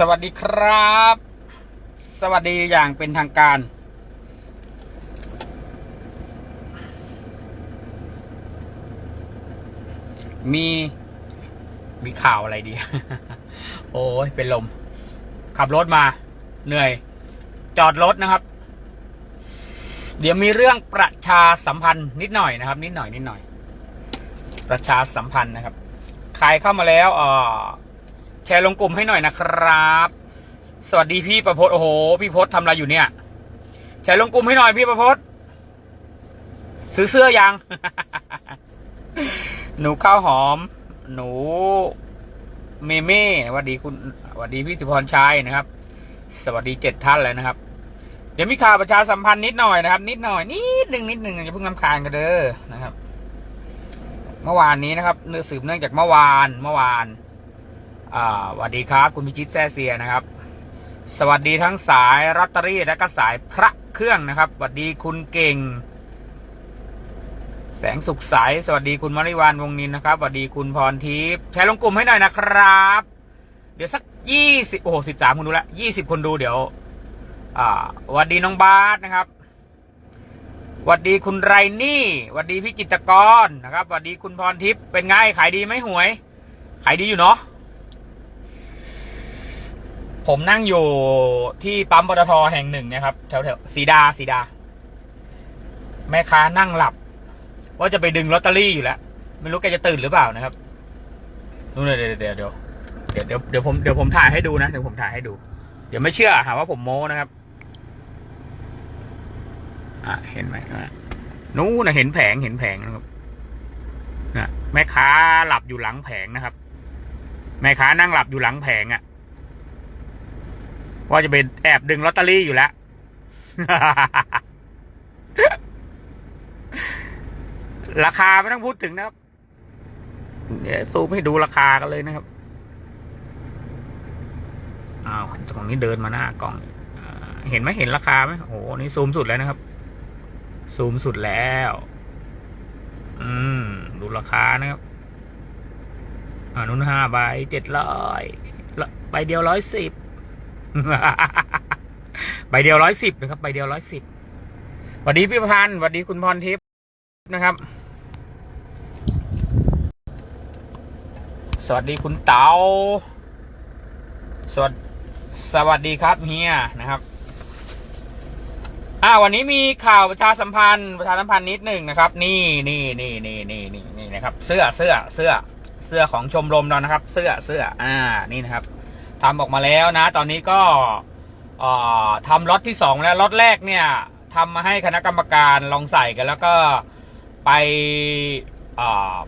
สวัสดีครับ สวัสดีอย่างเป็นทางการ มีมีข่าวอะไรดี โอ้ยเป็นลม ขับรถมา เหนื่อย จอดรถนะครับ เดี๋ยวมีเรื่องประชาสัมพันธ์นิดหน่อยนะครับ นิดหน่อยนิดหน่อย ประชาสัมพันธ์นะครับ ใครเข้ามาแล้วเอ่อ แชร์ลงกลุ่มให้หน่อยนะครับ สวัสดีพี่ประพจน์โอ้โห พี่พจน์ทำอะไรอยู่เนี่ย แชร์ลงกลุ่มให้หน่อยพี่ประพจน์ซื้อเสื้อยัง หนูข้าวหอม หนูเมเม่สวัสดีคุณสวัสดีพี่สุพรชัยนะครับ สวัสดีเจ็ดท่านเลยนะครับ เดี๋ยวมีข่าวประชาสัมพันธ์นิดหน่อยนะครับ นิดหน่อยนิดหนึ่งนิดหนึ่งอย่าเพิ่งนำคาญกันเด้อนะครับ เมื่อวานนี้นะครับเนื้อสืบเนื่องจากเมื่อวานเมื่อวาน สวัสดีครับ คุณพิจิตแซ่เซียนะครับ สวัสดีทั้งสายลอตเตอรี่และก็สายพระเครื่องนะครับสวัสดีคุณเก่ง แสงสุขใสสวัสดีคุณมริวานวงนินนะครับสวัสดีคุณพรทิพย์แชร์ลงกลุ่มให้หน่อยนะครับ เดี๋ยวสักยี่สิบโอ้โหสิบสามคนดูละยี่สิบคนดูเดี๋ยวสวัสดีน้องบาสนะครับสวัสดีคุณไรนี่สวัสดีพี่จิตกรนะครับสวัสดีคุณพรทิพย์เป็นไงขายดีไหมหวย ขายดีอยู่เนาะ ผมนั่งอยู่ที่ปั๊มปตทแห่งหนึ่งนะครับแถวแถวๆสีดาสีดา แม่ค้านั่งหลับ ว่าจะไปดึงลอตเตอรี่อยู่แล้ว ไม่รู้แกจะตื่นหรือเปล่านะครับนู่นเดี๋ยวเดี๋ยวเดี๋ยวเดี๋ยวเดี๋ยวเดี๋ยวผมเดี๋ยวผมถ่ายให้ดูนะเดี๋ยวผมถ่ายให้ดู เดี๋ยวไม่เชื่อหาว่าผมโม้นะครับ อะเห็นไหมอะนู้นนะเห็นแผงเห็นแผงนะครับนะแม่ค้าหลับอยู่หลังแผงนะครับ แม่ค้านั่งหลับอยู่หลังแผงอะ่ะ ว่าจะไปแอบดึงลอตเตอรี่อยู่แล้ว ราคาไม่ต้องพูดถึงนะครับเดี๋ยวซูมให้ดูราคากันเลยนะครับ อ้าวตรงนี้เดินมาหน้ากล้องเห็นไหมเห็นราคาไหมโอ้โหนี่ซูมสุดแล้วนะครับ ซูมสุดแล้ว อืม ดูราคานะครับอ่านุ่นห้าใบเจ็ดร้อยใบเดียวร้อยสิบ ใบเดียวร้อยสิบนะครับ ใบเดียวร้อยสิบสวัสดีพี่พันธ์สวัสดีคุณพรทิพย์นะครับ สวัสดีคุณเต๋าสวัสดสวัสดีครับเฮียนะครับ อ่า วันนี้มีข่าวประชาสัมพันธ์ ประชาสัมพันธ์นิดหนึ่งนะครับ นี่นี่นี่นี่นี่นี่นี่นะครับ เสื้อเสื้อเสื้อเสื้อของชมรมเรานะครับ เสื้อเสื้อ อ่า นี่นะครับ ทำออกมาแล้วนะ ตอนนี้ก็ทำล็อตที่สองแล้วล็อตแรกเนี่ยทำมาให้คณะกรรมการลองใส่กันแล้วก็ไป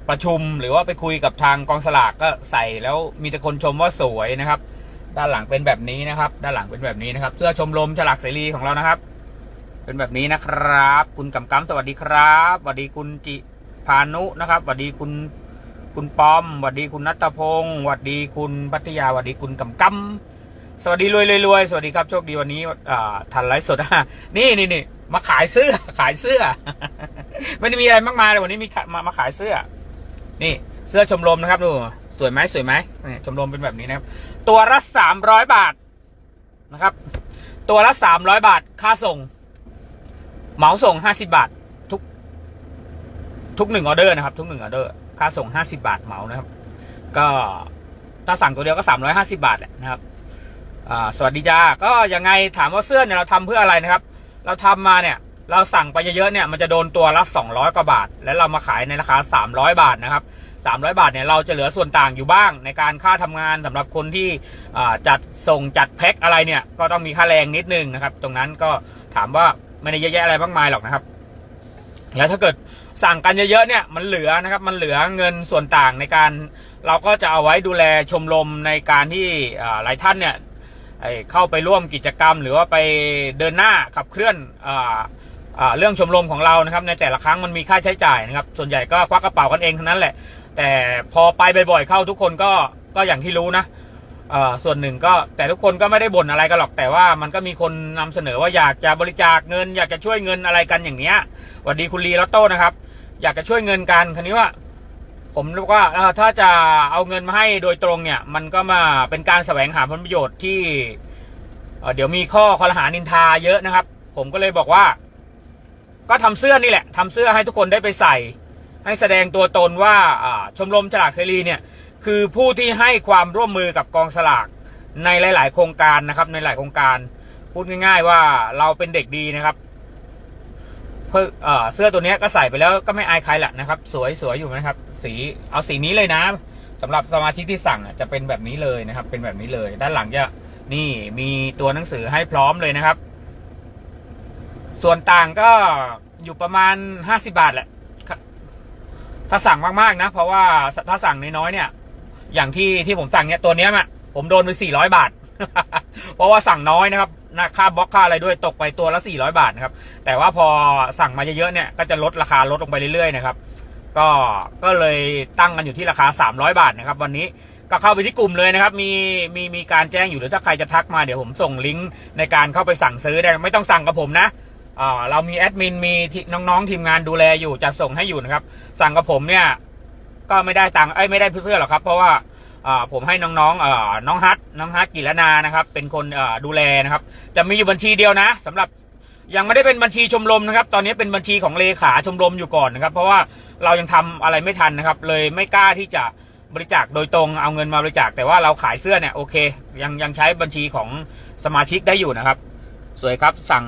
ประชุมหรือว่าไปคุยกับทางกองสลากก็ใส่แล้วมีแต่คนชมว่าสวยนะครับ ด้านหลังเป็นแบบนี้นะครับ ด้านหลังเป็นแบบนี้นะครับเสื้อชมรมฉลากเสรีของเรานะครับ เป็นแบบนี้นะครับ คุณกำกำสวัสดีครับสวัสดีคุณจิพานุนะครับสวัสดีคุณ คุณปอมสวัสดีคุณนัทพงศ์สวัสดีคุณพัทยาสวัสดีคุณกำกำสวัสดีรวยรวยรวยสวัสดีครับโชคดีวันนี้ทันไลฟ์สดอะนี่นี่นี่มาขายเสื้อขายเสื้อ ไม่ได้มีอะไรมากมายเลยวันนี้มีมามาขายเสื้อ นี่เสื้อชมรมนะครับดูสวยไหมสวยไหมชมรมเป็นแบบนี้นะครับ ตัวละสามร้อยบาทนะครับ ตัวละสามร้อยบาท ค่าส่ง เหมาส่งห้าสิบาท ทุก ทุกหนึ่งออเดอร์นะครับ ทุกหนึ่งออเดอร์ ค่าส่งห้าสิบาทเหมานะครับ ก็ถ้าสั่งตัวเดียวก็สามร้อยห้าสิบาทแหละนะครับสวัสดีจ้าก็ยังไงถามว่าเสื้อเนี่ยเราทำเพื่ออะไรนะครับ เราทำมาเนี่ยเราสั่งไปเยอะๆเนี่ยมันจะโดนตัวละ 200 กว่าบาท แล้วเรามาขายในราคา 300 บาทนะครับ 300 บาทเนี่ยเราจะเหลือส่วนต่างอยู่บ้างในการค่าทำงานสำหรับคนที่จัดส่งจัดแพ็คอะไรเนี่ยก็ต้องมีค่าแรงนิดนึงนะครับ ตรงนั้นก็ถามว่าไม่ได้เยอะแยะอะไรมากมายหรอกนะครับ แล้วถ้าเกิดสั่งกันเยอะๆเนี่ยมันเหลือนะครับมันเหลือเงินส่วนต่างในการเราก็จะเอาไว้ดูแลชมรมในการที่หลายท่านเนี่ยเข้าไปร่วมกิจกรรม หรือว่าไปเดินหน้าขับเคลื่อนออเรื่องชมรมของเรานะครับ ในแต่ละครั้งมันมีค่าใช้จ่ายนะครับ ส่วนใหญ่ก็ควักกระเป๋ากันเองทั้งนั้นแหละ แต่พอไปบ่อยๆเข้าทุกคนก็ก็อย่างที่รู้นะ อ่าส่วนหนึ่งก็แต่ทุกคนก็ไม่ได้บ่นอะไรกันหรอกแต่ว่ามันก็มีคนนำเสนอว่าอยากจะบริจาคเงิน อยากจะช่วยเงินอะไรกันอย่างเนี้ยสวัสดีคุณลีลอตโต้นะครับ อยากจะช่วยเงินกันคันนี้ว่า ผมรู้ว่าถ้าจะเอาเงินมาให้โดยตรงเนี่ย มันก็มาเป็นการแสวงหาผลประโยชน์ที่เเดี๋ยวมีข้อคอรหานินทาเยอะนะครับ ผมก็เลยบอกว่า ก็ทำเสื้อนี่แหละทำเสื้อให้ทุกคนได้ไปใส่ ให้แสดงตัวตนว่าอ่าชมรมฉลากเสรีเนี่ย คือผู้ที่ให้ความร่วมมือกับกองสลากในหลาย ๆ โครงการนะครับ ในหลายโครงการ พูดง่าย ๆ ว่าเราเป็นเด็กดีนะครับเพื่อเสื้อตัวนี้ก็ใส่ไปแล้วก็ไม่อายใครแหละนะครับ สวยสวยอยู่นะครับ สีเอาสีนี้เลยนะสำหรับสมาชิกที่สั่งจะเป็นแบบนี้เลยนะครับ เป็นแบบนี้เลย ด้านหลังจะนี่มีตัวหนังสือให้พร้อมเลยนะครับ ส่วนต่างก็อยู่ประมาณห้าสิบาทแหละถ้าสั่งมากๆนะ เพราะว่าถ้าสั่งน้อยๆเนี่ย อย่างที่ที่ผมสั่งเนี่ยตัวเนี้ยมะผมโดนไปสี่ร้อยบาท เพราะว่าสั่งน้อยนะครับนะค่าบล็อกค่าอะไรด้วยตกไปตัวละ400บาทนะครับ แต่ว่าพอสั่งมาเยอะๆเนี่ยก็จะลดราคาลดลงไปเรื่อยๆนะครับ ก็ก็เลยตั้งกันอยู่ที่ราคา300บาทนะครับ วันนี้ก็เข้าไปที่กลุ่มเลยนะครับ มีมีมีการแจ้งอยู่หรือถ้าใครจะทักมาเดี๋ยวผมส่งลิงก์ในการเข้าไปสั่งซื้อได้ไม่ต้องสั่งกับผมนะอ่าเรามีแอดมินมีที่น้องๆทีมงานดูแลอยู่จะส่งให้อยู่นะครับ สั่งกับผมเนี่ย ก็ไม่ได้ตังค์เอ้ยไม่ได้เพื่อหรอกครับ เพราะว่าผมให้น้องๆน้องฮัทน้องฮัทกิรนานะครับ เป็นคนดูแลนะครับ จะมีอยู่บัญชีเดียวนะสำหรับยังไม่ได้เป็นบัญชีชมรมนะครับ ตอนนี้เป็นบัญชีของเลขาชมรมอยู่ก่อนนะครับ เพราะว่าเรายังทำอะไรไม่ทันนะครับ เลยไม่กล้าที่จะบริจาคโดยตรงเอาเงินมาบริจาคแต่ว่าเราขายเสื้อเนี่ยโอเค ยังยังใช้บัญชีของสมาชิกได้อยู่นะครับ สวยครับสั่ง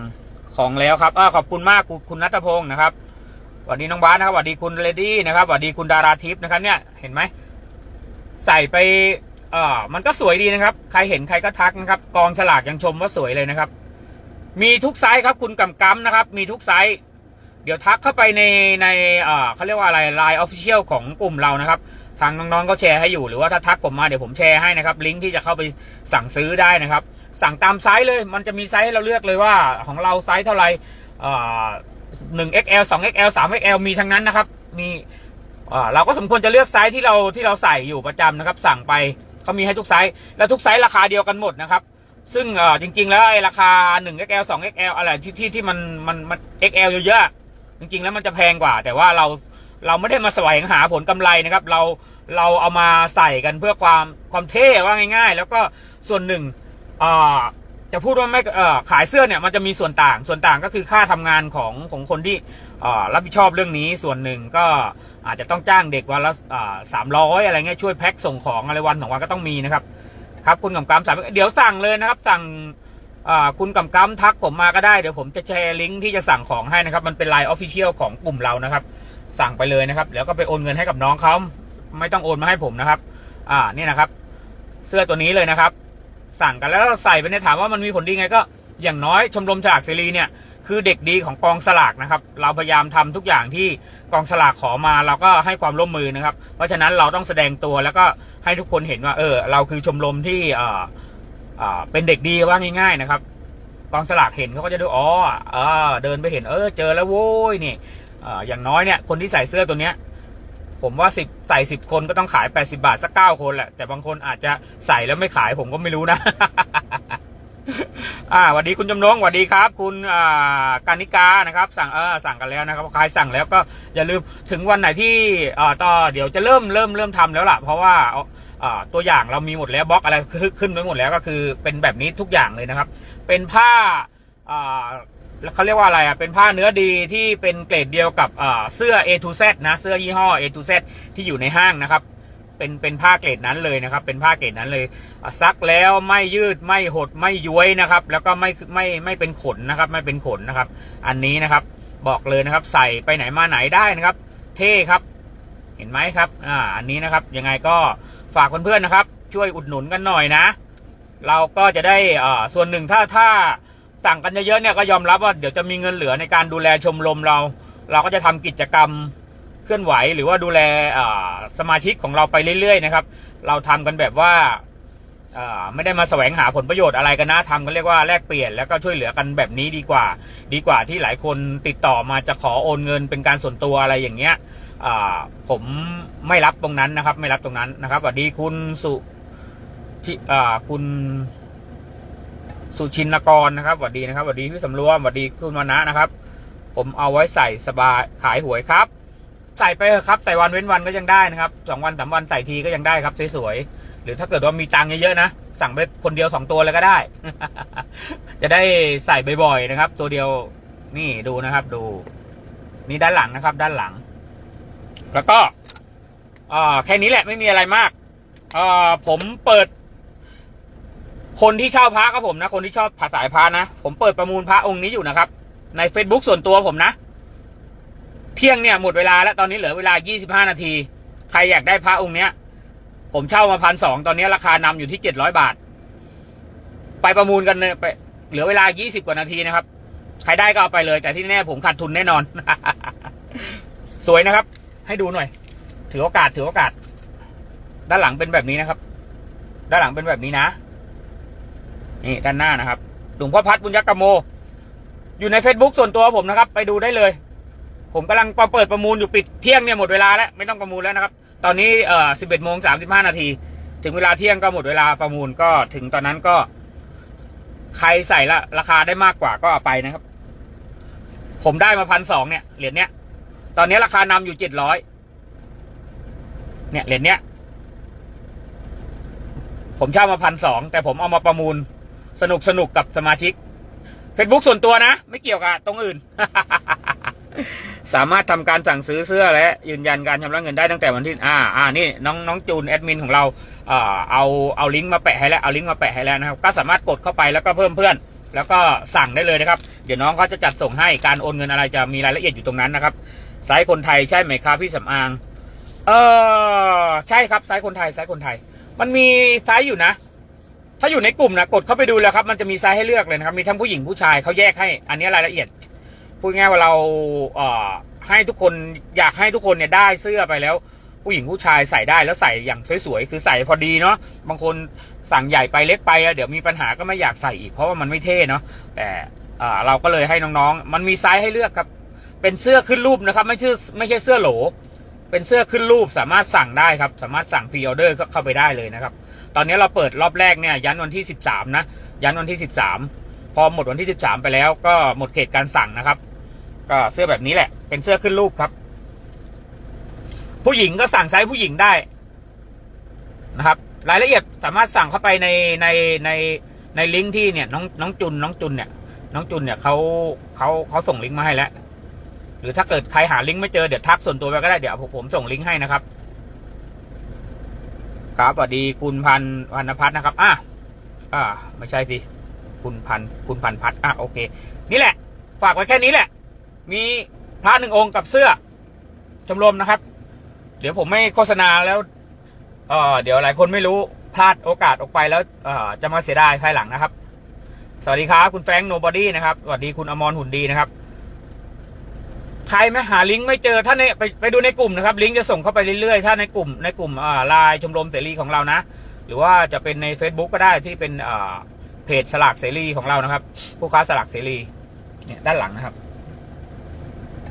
ของแล้วครับอขอบคุณมากคุณนัทพงศ์นะครับ สวัสดีน้องบ้าสนะครับสวัสดีคุณเลดี้นะครับสวัสดีคุณดาราทิพย์นะครับ เนี่ยเห็นไหมใส่ไปเอ่อมันก็สวยดีนะครับ ใครเห็นใครก็ทักนะครับ กองฉลากยังชมว่าสวยเลยนะครับ มีทุกไซส์ครับ คุณกำกำนะครับ มีทุกไซส์เดี๋ยวทักเข้าไปในในเอ่อเขาเรียกว่าอะไรไลน์ออฟฟิเชียลของกลุ่มเรานะครับ ทางน้องๆก็แชร์ให้อยู่หรือว่าถ้าทักผมมาเดี๋ยวผมแชร์ให้นะครับ ลิงก์ที่จะเข้าไปสั่งซื้อได้นะครับ สั่งตามไซส์เลย มันจะมีไซส์ให้เราเลือกเลยว่าของเราไซส์เท่าไหร่ หนึ่ง XL สอง XL สาม XL มีทั้งนั้นนะครับ มีเราก็สมควรจะเลือกไซส์ที่เราที่เราใส่อยู่ประจำนะครับ สั่งไปเขามีให้ทุกไซส์แล้วทุกไซส์ราคาเดียวกันหมดนะครับ ซึ่งจริง ๆ แล้วไอ้ราคา 1 XL 2 XL อะไรที่ที่ที่มันมันมัน XL เยอะๆจริง ๆ แล้วมันจะแพงกว่า แต่ว่าเราเราไม่ได้มาแสวงหาผลกำไรนะครับ เราเราเอามาใส่กันเพื่อความความเท่ว่าง่าย ๆ แล้วก็ส่วนหนึ่งอ่า จะพูดว่าไม่เออขายเสื้อเนี่ยมันจะมีส่วนต่าง ส่วนต่างก็คือค่าทำงานของของคนที่รับผิดชอบเรื่องนี้ส่วนหนึ่งก็อาจจะต้องจ้างเด็กวันละสามร้อยอะไรเงี้ยช่วยแพ็คส่งของอะไรวันสองวันก็ต้องมีนะครับ ครับคุณกำกำสามเดี๋ยวสั่งเลยนะครับ สั่งคุณกำกำทักผมมาก็ได้เดี๋ยวผมจะแชร์ลิงก์ที่จะสั่งของให้นะครับ มันเป็นไลน์ออฟฟิเชียลของกลุ่มเรานะครับ สั่งไปเลยนะครับ แล้วก็ไปโอนเงินให้กับน้องเขาไม่ต้องโอนมาให้ผมนะครับ อ่านี่นะครับ เสื้อตัวนี้เลยนะครับ สั่งกันแล้วเราใส่ไปเนี่ยถามว่ามันมีผลดีไงก็อย่างน้อยชมรมฉลากเสรีเนี่ยคือเด็กดีของกองสลากนะครับ เราพยายามทำทุกอย่างที่กองสลากขอมาเราก็ให้ความร่วมมือนะครับ เพราะฉะนั้นเราต้องแสดงตัวแล้วก็ให้ทุกคนเห็นว่า เออ เราคือชมรมที่เอ่อเออเป็นเด็กดีว่าง่าย ๆนะครับ กองสลากเห็นเขาก็จะดูอ๋อเออเดินไปเห็นเออเจอแล้วโว้ยนี่อออย่างน้อยเนี่ยคนที่ใส่เสื้อตัวเนี้ย ผมว่าสิบใส่สิบคนก็ต้องขายแปดสิบาทสักเก้าคนแหละ แต่บางคนอาจจะใส่แล้วไม่ขายผมก็ไม่รู้นะ อ่าสวัสดีคุณจำนงสวัสดีครับ คุณอ่าการนิกานะครับ สั่งเออสั่งกันแล้วนะครับใครสั่งแล้วก็อย่าลืมถึงวันไหนที่อ่าต่อเดี๋ยวจะเริ่มเริ่มเริ่มทำแล้วล่ะ เพราะว่าอ่าตัวอย่างเรามีหมดแล้วบล็อกอะไรขึ้นไปหมดแล้วก็คือเป็นแบบนี้ทุกอย่างเลยนะครับ เป็นผ้าอ่า เขาเรียกว่าอะไรอะเป็นผ้าเนื้อดีที่เป็นเกรดเดียวกับเสื้อ A to Z นะเสื้อยี่ห้อ A to Z ที่อยู่ในห้างนะครับ เป็นเป็นผ้าเกรดนั้นเลยนะครับ เป็นผ้าเกรดนั้นเลยซักแล้วไม่ยืดไม่หดไม่ย้วยนะครับ แล้วก็ไม่ไม่ไม่เป็นขนนะครับ ไม่เป็นขนนะครับ อันนี้นะครับบอกเลยนะครับ ใส่ไปไหนมาไหนได้นะครับ เท่ครับเห็นไหมครับอ่าอันนี้นะครับยังไงก็ฝากเพื่อนๆนะครับ ช่วยอุดหนุนกันหน่อยนะ เราก็จะได้อ่าส่วนหนึ่งถ้าถ้า สั่งกันเยอะๆเนี่ยก็ยอมรับว่าเดี๋ยวจะมีเงินเหลือในการดูแลชมรมเรา เราก็จะทำกิจกรรมเคลื่อนไหว หรือว่าดูแลสมาชิกของเราไปเรื่อยๆนะครับ เราทำกันแบบว่าไม่ได้มาแสวงหาผลประโยชน์อะไรกันนะทำกันเรียกว่าแลกเปลี่ยนแล้วก็ช่วยเหลือกันแบบนี้ดีกว่า ดีกว่าที่หลายคนติดต่อมาจะขอโอนเงินเป็นการส่วนตัวอะไรอย่างเงี้ยผมไม่รับตรงนั้นนะครับ ไม่รับตรงนั้นนะครับสวัสดีคุณสุที่คุณ สุชินกรนะครับสวัสดีนะครับสวัสดีพี่สำรวมสวัสดีคุณวนะนะครับ ผมเอาไว้ใส่สบายขายหวยครับ ใส่ไปครับใส่วันเว้นวันก็ยังได้นะครับสองวันสามวันใส่ทีก็ยังได้ครับสวยๆหรือถ้าเกิดว่ามีตังค์เยอะๆนะสั่งไปคนเดียวสองตัวเลยก็ได้ จะได้ใส่บ่อยๆนะครับ ตัวเดียวนี่ดูนะครับ ดู นี่ด้านหลังนะครับ ด้านหลัง แล้วก็อ่าแค่นี้แหละไม่มีอะไรมากอ่าผมเปิด คนที่เช่าพระครับผมนะ คนที่ชอบภาษายพระนะ ผมเปิดประมูลพระองค์นี้อยู่นะครับ ใน Facebook ส่วนตัวผมนะ เที่ยงเนี่ยหมดเวลาแล้วตอนนี้เหลือเวลา 25 นาที ใครอยากได้พระองค์เนี้ย ผมเช่ามาพันสองตอนนี้ราคานำอยู่ที่ 700 บาท ไปประมูลกันเลยไปเหลือเวลา 20 กว่านาทีนะครับ ใครได้ก็เอาไปเลย แต่ที่แน่ผมขาดทุนแน่นอน สวยนะครับ ให้ดูหน่อย ถือโอกาสถือโอกาส ด้านหลังเป็นแบบนี้นะครับ ด้านหลังเป็นแบบนี้นะ นี่ด้านหน้านะครับหลวงพ่อพัดบุญยักกโม อยู่ใน Facebook ส่วนตัวผมนะครับ ไปดูได้เลย ผมกำลังเปิดประมูลอยู่ปิดเที่ยงเนี่ยหมดเวลาแล้วไม่ต้องประมูลแล้วนะครับ ตอนนี้เอ่อ11โมง35นาที ถึงเวลาเที่ยงก็หมดเวลาประมูลก็ถึงตอนนั้นก็ ใครใส่ละราคาได้มากกว่าก็เอาไปนะครับ ผมได้มาพันสองเนี่ยเหรียญเนี้ย ตอนนี้ราคานำอยู่เจ็ดร้อยเนี่ยเหรียญเนี้ยผมเช่ามาพันสองแต่ผมเอามาประมูล สนุกสนุกกับสมาชิก Facebook ส่วนตัวนะ ไม่เกี่ยวกับตรงอื่น สามารถทำการสั่งซื้อเสื้อและยืนยันการชำระเงินได้ตั้งแต่วันที่ อ่า อ่า นี่น้องน้องจูนแอดมินของเราเอ่อเอาเอาลิงก์มาแปะให้แล้ว เอาลิงก์มาแปะให้แล้วนะครับ ก็สามารถกดเข้าไปแล้วก็เพิ่มเพื่อน แล้วก็สั่งได้เลยนะครับ เดี๋ยวน้องเขาจะจัดส่งให้ การโอนเงินอะไรจะมีรายละเอียดอยู่ตรงนั้นนะครับไซส์คนไทยใช่ไหมครับพี่สำอาง เออใช่ครับไซส์คนไทยไซส์คนไทย มันมีไซส์อยู่นะ ถ้าอยู่ในกลุ่มนะกดเข้าไปดูแล้วครับ มันจะมีไซส์ให้เลือกเลยนะครับ มีทั้งผู้หญิงผู้ชายเขาแยกให้ อันนี้รายละเอียด พูดง่ายว่าเราเอ่อให้ทุกคนอยากให้ทุกคนเนี่ยได้เสื้อไปแล้ว ผู้หญิงผู้ชายใส่ได้แล้วใส่อย่างสวยๆคือใส่พอดีเนาะบางคนสั่งใหญ่ไปเล็กไปอะเดี๋ยวมีปัญหาก็ไม่อยากใส่อีกเพราะว่ามันไม่เท่เนาะแต่เราก็เลยให้น้องๆ มันมีไซส์ให้เลือกครับ เป็นเสื้อขึ้นรูปนะครับ ไม่ใช่ไม่ใช่เสื้อโหล เป็นเสื้อขึ้นรูปสามารถสั่งได้ครับ สามารถสั่งพรีออเดอร์เข้าไปได้เลยนะครับ ตอนนี้เราเปิดรอบแรกเนี่ยยันวันที่ 13 นะ ยันวันที่ 13 พอหมดวันที่ 13 ไปแล้ว ก็หมดเขตการสั่งนะครับ ก็เสื้อแบบนี้แหละ เป็นเสื้อขึ้นรูปครับ ผู้หญิงก็สั่งไซส์ผู้หญิงได้นะครับ รายละเอียดสามารถสั่งเข้าไปในในในในลิงก์ที่เนี่ยน้องน้องจุนน้องจุนเนี่ย น้องจุนเนี่ยเขาเขาเขาส่งลิงก์มาให้แล้วหรือถ้าเกิดใครหาลิงก์ไม่เจอเดี๋ยวทักส่วนตัวไปก็ได้เดี๋ยวผมผมส่งลิงก์ให้นะครับ ครับสวัสดีคุณพันพันพัฒน์นะครับ อะอ่าไม่ใช่สิ คุณพันคุณพันพัฒน์อะโอเค นี่แหละ ฝากไว้แค่นี้แหละ มีพระหนึ่งองค์กับเสื้อชมรมนะครับ เดี๋ยวผมไม่โฆษณาแล้วเออเดี๋ยวหลายคนไม่รู้พลาดโอกาสออกไปแล้วเออจะมาเสียดายภายหลังนะครับ สวัสดีครับ คุณแฟงโนบอดี้นะครับ สวัสดีคุณอมรหุ่นดีนะครับ ใครไม่หาลิงก์ไม่เจอถ้าในไปไปดูในกลุ่มนะครับ ลิงก์จะส่งเข้าไปเรื่อยๆ ถ้าในกลุ่มในกลุ่มอ่าไลน์ชมรมเสรีของเรานะ หรือว่าจะเป็นใน Facebook ก็ได้ที่เป็นอ่าเพจสลากเสรีของเรานะครับ ผู้ค้าสลากเสรีเนี่ยด้านหลังนะครับ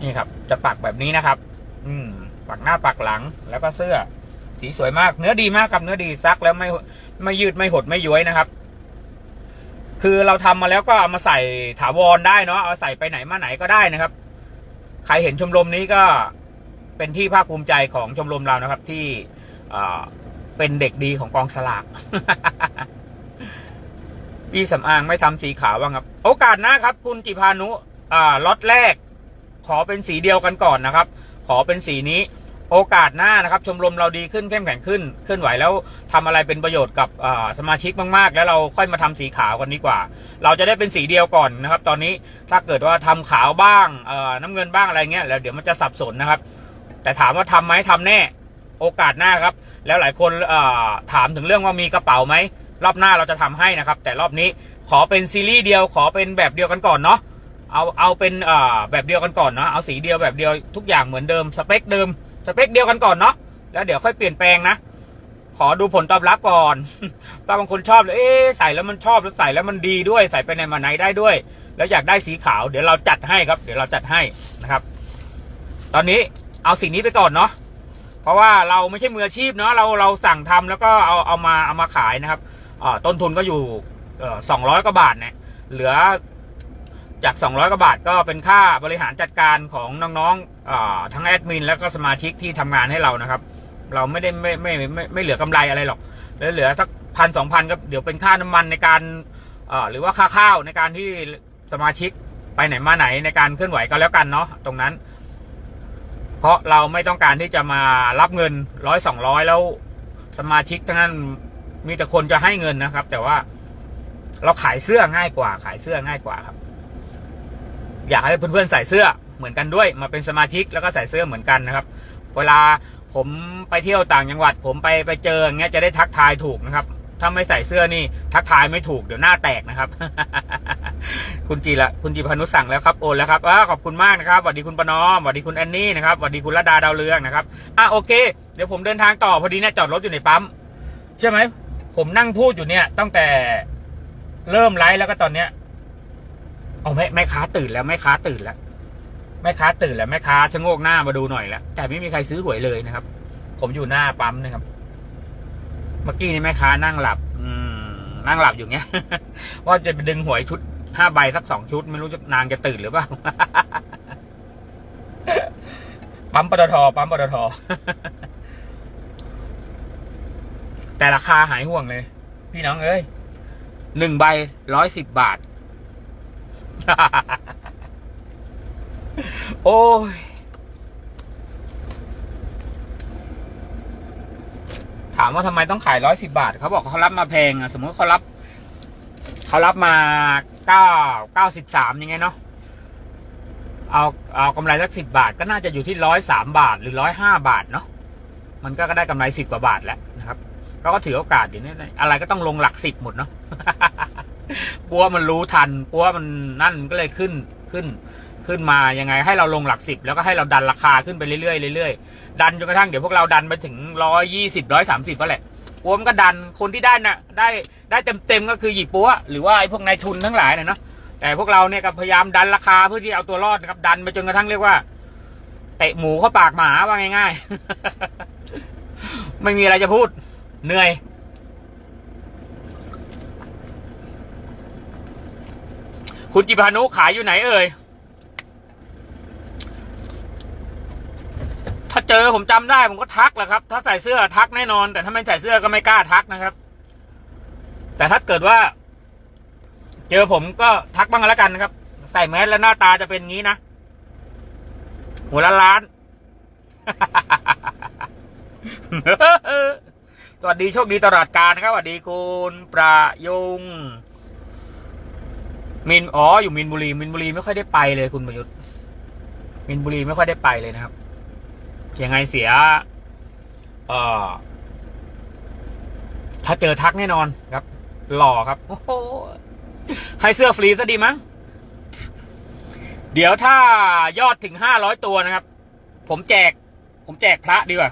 นี่ครับ จะปักแบบนี้นะครับ อืม ปักหน้าปักหลังแล้วก็เสื้อ สีสวยมาก เนื้อดีมากครับเนื้อดีซักแล้วไม่ไม่ยืดไม่หดไม่ย้วยนะครับ คือเราทำมาแล้วก็เอามาใส่ถาวรได้เนาะเอาใส่ไปไหนมาไหนก็ได้นะครับ ใครเห็นชมรมนี้ก็เป็นที่ภาคภูมิใจของชมรมเรานะครับ ที่เป็นเด็กดีของกองสลากพี่สำอางไม่ทำสีขาวบ้างครับ โอกาสหน้าครับ คุณจิพานุอ่าล็อตแรก ขอเป็นสีเดียวกันก่อนนะครับ ขอเป็นสีนี้ โอกาสหน้านะครับ ชมรมเราดีขึ้นเข้มแข็งขึ้นเคลื่อนไหวแล้วทำอะไรเป็นประโยชน์กับสมาชิกมากๆ แล้วเราค่อยมาทำสีขาวกันดีกว่า เราจะได้เป็นสีเดียวก่อนนะครับ ตอนนี้ถ้าเกิดว่าทำขาวบ้างน้ำเงินบ้างอะไรเงี้ยแล้วเดี๋ยวมันจะสับสนนะครับ แต่ถามว่าทำไหมทำแน่ โอกาสหน้าครับ แล้วหลายคนถามถึงเรื่องว่ามีกระเป๋าไหมรอบหน้าเราจะทำให้นะครับ แต่รอบนี้ขอเป็นซีรีส์เดียวขอเป็นแบบเดียวกันก่อนเนาะเอาเอาเป็นแบบเดียวกันก่อนเนาะเอาสีเดียวแบบเดียวทุกอย่างเหมือนเดิมสเปคเดิม สเปคเดียวกันก่อนเนาะแล้วเดี๋ยวค่อยเปลี่ยนแปลงนะ ขอดูผลตอบรับก่อนถ้าบางคนชอบเลยเอ๊ใส่แล้วมันชอบแล้วใส่แล้วมันดีด้วย ใส่ไปไหนมาไหนได้ด้วย แล้วอยากได้สีขาว เดี๋ยวเราจัดให้ครับ เดี๋ยวเราจัดให้นะครับ ตอนนี้เอาสิ่งนี้ไปก่อนเนาะเพราะว่าเราไม่ใช่มืออาชีพเนาะเราเราสั่งทำแล้วก็เอาเอามาเอามาขายนะครับต้นทุนก็อยู่สองร้อยกว่าบาทเนี่ยเหลือจาก 200กว่าบาทก็เป็นค่าบริหารจัดการของน้องๆ ทั้งแอดมินแล้วก็สมาชิกที่ทำงานให้เรานะครับ เราไม่ได้ไม่ไม่ไมไม่ไม่เหลือกำไรอะไรหรอกเลือเหลือสักพันสองพันก็เดี๋ยวเป็นค่าน้ำมันในการหรือว่าค่าข้าวในการที่สมาชิกไปไหนมาไหนในการเคลื่อนไหวก็แล้วกันเนาะตรงนั้น เพราะเราไม่ต้องการที่จะมารับเงินร้อยสองร้อยแล้วสมาชิกทั้งนั้นมีแต่คนจะให้เงินนะครับ แต่ว่าเราขายเสื้อง่ายกว่า ขายเสื้อง่ายกว่าครับ อยากให้เพื่อนๆใส่เสื้อ เหมือนกันด้วยมาเป็นสมาชิกแล้วก็ใส่เสื้อเหมือนกันนะครับ เวลาผมไปเที่ยวต่างจังหวัด ผมไปไปเจออย่างเงี้ยจะได้ทักทายถูกนะครับ ถ้าไม่ใส่เสื้อนี่ทักทายไม่ถูกเดี๋ยวหน้าแตกนะครับ คุณจีละคุณจีพนุสั่งแล้วครับโอนแล้วครับอ่าขอบคุณมากนะครับสวัสดีคุณประนอมสวัสดีคุณแอนนี่นะครับสวัสดีคุณระดาดาวเรืองนะครับอะโอเค เดี๋ยวผมเดินทางต่อพอดีเนี่ยจอดรถอยู่ในปั๊มใช่ไหมผมนั่งพูดอยู่เนี่ยตั้งแต่เริ่มไลฟ์แล้วก็ตอนเนี้ยเอาแม่แม่ค้าตื่นแล้วแม่ค้าตื่นแล้ว แม่ค้าตื่นแล้วแม่ค้าชะโงกหน้ามาดูหน่อยแล้วแต่ไม่มีใครซื้อหวยเลยนะครับ ผมอยู่หน้าปั๊มนะครับ เมื่อกี้นี่แม่ค้านั่งหลับ อืม นั่งหลับอยู่เงี้ยว่าจะไปดึงหวยชุดห้าใบสักสองชุด ไม่รู้จะนางจะตื่นหรือเปล่าปั๊มปตทปั๊มปตทแต่ราคาหายห่วงเลย พี่น้องเอ้ยหนึ่งใบร้อยสิบบาท โอ้ยถามว่าทำไมต้องขายร้อยสิบาท เขาบอกเขารับมาแพงอะ สมมติเขารับ เขารับมาเก้าเก้าสิบสามยังไงเนาะเอาเอากำไรสักสิบาท ก็น่าจะอยู่ที่ร้อยสามบาท หรือร้อยห้าบาทเนาะมันก็ได้กำไรสิบกว่าบาทแล้วนะครับก็ก็ถือโอกาสอยู่นี่อะไรก็ต้องลงหลักสิบหมดเนาะปัวมันรู้ทันปัวมันนั่นมันก็เลยขึ้นขึ้น ขึ้นมายังไงให้เราลงหลักสิบแล้วก็ให้เราดันราคาขึ้นไปเรื่อยๆเรื่อยๆดันจนกระทั่งเดี๋ยวพวกเราดันไปถึงร้อยยี่สิบร้อยสามสิบก็แหละปัวมันก็ดันคนที่ได้น่ะได้ได้เต็มเต็มๆก็คือหยิบปัวหรือว่าไอ้พวกนายทุนทั้งหลายน่ะเนาะแต่พวกเราเนี่ยก็พยายามดันราคาเพื่อที่เอาตัวรอดนะครับดันไปจนกระทั่งเรียกว่าเตะหมูเข้าปากหมาว่าง่ายๆ ไม่มีอะไรจะพูด เหนื่อย คุณจิพานุขายอยู่ไหนเอ่ย ถ้าเจอผมจำได้ผมก็ทักแหละครับ ถ้าใส่เสื้อทักแน่นอน แต่ถ้าไม่ใส่เสื้อก็ไม่กล้าทักนะครับ แต่ถ้าเกิดว่า เจอผมก็ทักบ้างแล้วกันนะครับ ใส่แมสแล้วหน้าตาจะเป็นงี้นะหัวละล้าน สวัสดีโชคดีตลอดการนะครับสวัสดีคุณประยุงมินอ๋ออยู่มินบุรีมินบุรีไม่ค่อยได้ไปเลยคุณประยุทธ์มินบุรีไม่ค่อยได้ไปเลยนะครับ ยังไงเสีย เอ่อ ถ้าเจอทักแน่นอนครับ หล่อครับ โอ้โห ให้เสื้อฟรีซะดีมั้ง เดี๋ยวถ้ายอดถึงห้าร้อยตัวนะครับ ผมแจก ผมแจกพระดีกว่า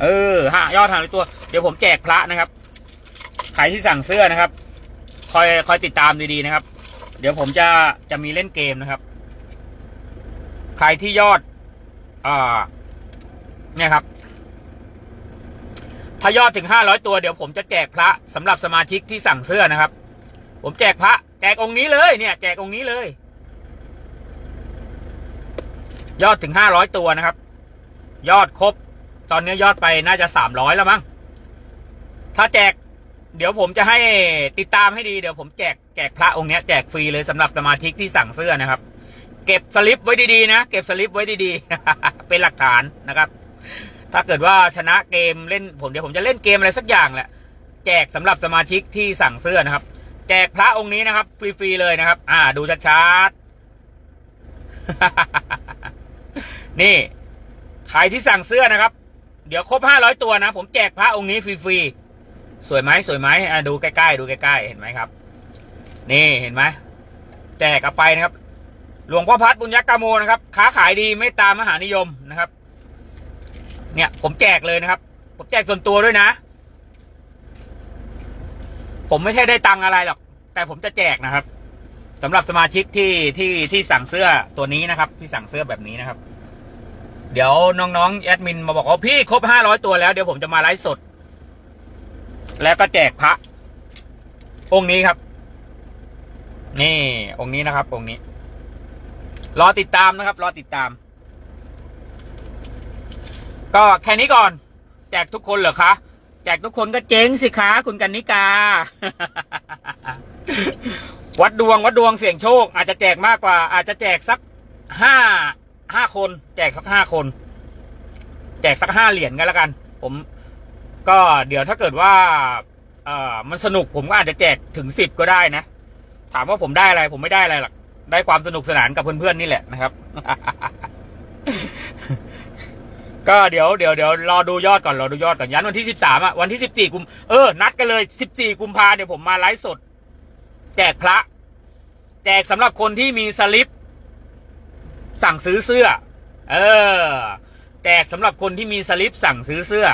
เออห้ายอดห้าร้อยตัว เดี๋ยวผมแจกพระนะครับ ใครที่สั่งเสื้อนะครับ คอยคอยติดตามดีๆนะครับ เดี๋ยวผมจะจะมีเล่นเกมนะครับ ใครที่ยอดอ่า เนี่ยครับ ถ้ายอดถึงห้าร้อยตัวเดี๋ยวผมจะแจกพระสำหรับสมาชิกที่สั่งเสื้อนะครับ ผมแจกพระ แจกองค์นี้เลยเนี่ย แจกองค์นี้เลย ยอดถึงห้าร้อยตัวนะครับ ยอดครบ ตอนนี้ยอดไปน่าจะสามร้อยแล้วมั้งถ้าแจก เดี๋ยวผมจะให้ติดตามให้ดีเดี๋ยวผมแจกแจกพระองค์เนี้ยแจกฟรีเลยสำหรับสมาชิกที่สั่งเสื้อนะครับ เก็บสลิปไว้ดีๆนะ เก็บสลิปไว้ดีๆ เป็นหลักฐานนะครับ ถ้าเกิดว่าชนะเกมเล่นผมเดี๋ยวผมจะเล่นเกมอะไรสักอย่างแหละ แจกสำหรับสมาชิกที่สั่งเสื้อนะครับ แจกพระองค์นี้นะครับ ฟรีๆเลยนะครับ อ่า ดูชัดๆ นี่ใครที่สั่งเสื้อนะครับ เดี๋ยวครบห้าร้อยตัวนะ ผมแจกพระองค์นี้ฟรีๆ สวยไหมสวยไหมอะดูใกล้ๆดูใกล้ๆ เห็นไหมครับ นี่เห็นไหมแจกเอาไปนะครับ หลวงพ่อพัดบุญยักกาโมนะครับค้าขายดีไม่ตามมหานิยมนะครับ เนี่ย ผมแจกเลยนะครับ ผมแจกส่วนตัวด้วยนะ ผมไม่ใช่ได้ตังอะไรหรอก แต่ผมจะแจกนะครับสำหรับสมาชิกที่ที่ที่สั่งเสื้อตัวนี้นะครับ ที่สั่งเสื้อแบบนี้นะครับ เดี๋ยวน้องๆแอดมินมาบอกว่าพี่ครบห้าร้อยตัวแล้วเดี๋ยวผมจะมาไลฟ์สด แล้วก็แจกพระองค์นี้ครับ นี่องค์นี้นะครับ องค์นี้ รอติดตามนะครับ รอติดตาม ก็แค่นี้ก่อน แจกทุกคนเหรอคะ แจกทุกคนก็เจ๊งสิคะคุณกันนิกา วัดดวงวัดดวงเสี่ยงโชค อาจจะแจกมากกว่า อาจจะแจกสักห้าห้าคน แจกสักห้าคน แจกสักห้าเหรียญกันแล้วกัน ผม ก็เดี๋ยวถ้าเกิดว่า เออมันสนุกผมก็อาจจะแจกถึงสิบก็ได้นะ ถามว่าผมได้อะไร ผมไม่ได้อะไรหรอก ได้ความสนุกสนานกับเพื่อนๆนี่แหละนะครับ ก็เดี๋ยวเดี๋ยวเดี๋ยวรอดูยอดก่อนรอดูยอดก่อนยันวันที่สิบสามอะวันที่สิบสี่กุมเออนัดกันเลยสิบสี่กุมภาเดี๋ยวผมมาไลฟ์สด แจกพระ แจกสำหรับคนที่มีสลิป สั่งซื้อเสื้อ เออ แจกสำหรับคนที่มีสลิปสั่งซื้อเสื้อ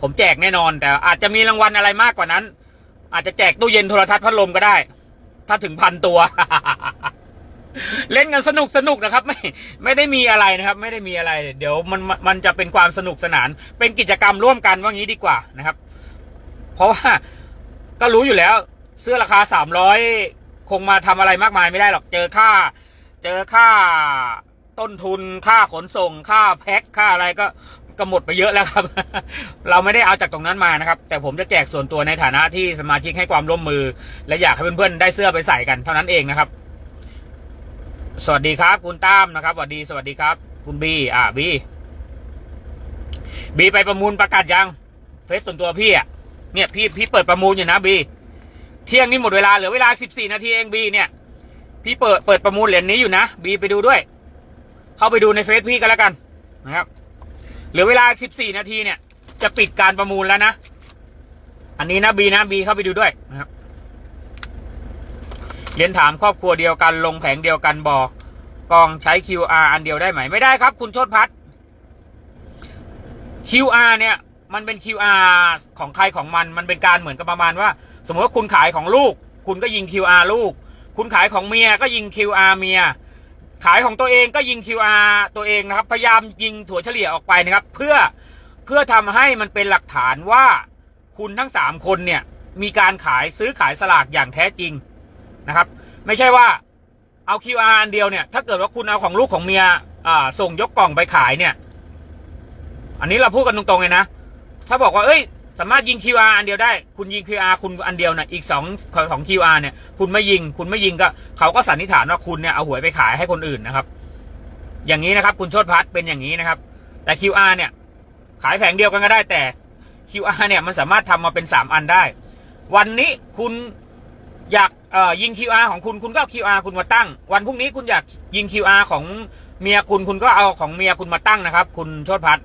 ผมแจกแน่นอน แต่อาจจะมีรางวัลอะไรมากกว่านั้น อาจจะแจกตู้เย็นโทรทัศน์พัดลมก็ได้ ถ้าถึงพันตัว เล่นกันสนุกสนุกนะครับ ไม่ไม่ได้มีอะไรนะครับ ไม่ได้มีอะไร เดี๋ยวมันมันจะเป็นความสนุกสนาน เป็นกิจกรรมร่วมกันว่างี้ดีกว่านะครับ เพราะว่าก็รู้อยู่แล้ว เสื้อราคาสามร้อยคงมาทำอะไรมากมายไม่ได้หรอก เจอค่า เจอค่าต้นทุนค่าขนส่ง ค่าแพ็คค่าอะไรก็ ก็หมดไปเยอะแล้วครับ เราไม่ได้เอาจากตรงนั้นมานะครับ แต่ผมจะแจกส่วนตัวในฐานะที่สมาชิกให้ความร่วมมือ และอยากให้เพื่อนๆได้เสื้อไปใส่กันเท่านั้นเองนะครับ สวัสดีครับ คุณตั้มนะครับสวัสดีสวัสดีครับ คุณบีอ่าบีบีไปประมูลประกาศยังเฟซส่วนตัวพี่อะเนี่ยพี่พี่เปิดประมูลอยู่นะบีเที่ยงนี้หมดเวลาเหลือเวลาสิบสี่นาทีเองบีเนี่ย พี่เปิดเปิดประมูลเหรียญนี้อยู่นะบีไปดูด้วย เข้าไปดูในเฟซพี่กันแล้วกันนะครับ เหลือเวลาสิบสี่นาทีเนี่ย จะปิดการประมูลแล้วนะ อันนี้นะบีนะบีเข้าไปดูด้วยนะครับเรียนถามครอบครัวเดียวกันลงแผงเดียวกันบอกองใช้ QR อันเดียวได้ไหม ไม่ได้ครับ คุณโชตพัฒน์ QR เนี่ย มันเป็น QR ของใครของมัน มันเป็นการเหมือนกับประมาณว่า สมมติว่าคุณขายของลูก คุณก็ยิง QR ลูก คุณขายของเมียก็ยิง QR เมีย ขายของตัวเองก็ยิง QR ตัวเองนะครับ พยายามยิงถั่วเฉลี่ยออกไปนะครับ เพื่อเพื่อทำให้มันเป็นหลักฐานว่าคุณทั้งสามคนเนี่ยมีการขายซื้อขายสลากอย่างแท้จริงนะครับ ไม่ใช่ว่าเอา QR อันเดียวเนี่ย ถ้าเกิดว่าคุณเอาของลูกของเมียส่งยกกล่องไปขายเนี่ย อันนี้เราพูดกันตรงๆเลยนะ ถ้าบอกว่าเอ้ย สามารถยิง QR อันเดียวได้ คุณยิง QR คุณอันเดียวนะอีกสองของ QR เนี่ย คุณไม่ยิง คุณไม่ยิงก็เขาก็สันนิษฐานว่าคุณเนี่ยเอาหวยไปขายให้คนอื่นนะครับ อย่างนี้นะครับ คุณโชตพัฒน์เป็นอย่างนี้นะครับ แต่ QR เนี่ย ขายแผงเดียวกันก็ได้แต่ QR เนี่ยมันสามารถทำมาเป็นสามอันได้ วันนี้คุณอยากเอ่อยิง QR ของคุณคุณก็เอา QR คุณมาตั้ง วันพรุ่งนี้คุณอยากยิง QR ของเมียคุณคุณก็เอาของเมียคุณมาตั้งนะครับ คุณโชตพัฒน์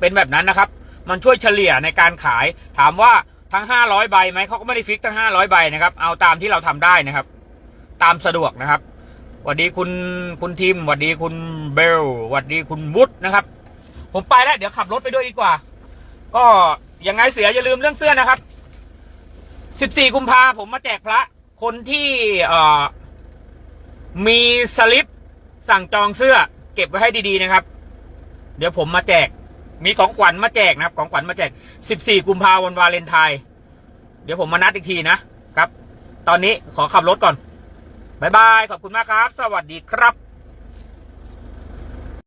เป็นแบบนั้นนะครับ มันช่วยเฉลี่ยในการขาย ถามว่าทั้ง 500 ใบไหมเขาก็ไม่ได้ฟิกทั้ง 500 ใบนะครับ เอาตามที่เราทำได้นะครับ ตามสะดวกนะครับสวัสดีคุณคุณทีมสวัสดีคุณเบลสวัสดีคุณวุฒินะครับ ผมไปแล้ว เดี๋ยวขับรถไปด้วยดีกว่า ก็ยังไงเสียอย่าลืมเรื่องเสื้อนะครับ 14 กุมภาผมมาแจกพระ คนที่เอ่อมีสลิปสั่งจองเสื้อ เก็บไว้ให้ดีๆนะครับ เดี๋ยวผมมาแจก มีของขวัญมาแจกนะครับ ของขวัญมาแจก 14 กุมภาวันวาเลนไทน์เดี๋ยวผมมานัดอีกทีนะครับ ตอนนี้ขอขับรถก่อนบายบาย ขอบคุณมากครับ สวัสดีครับ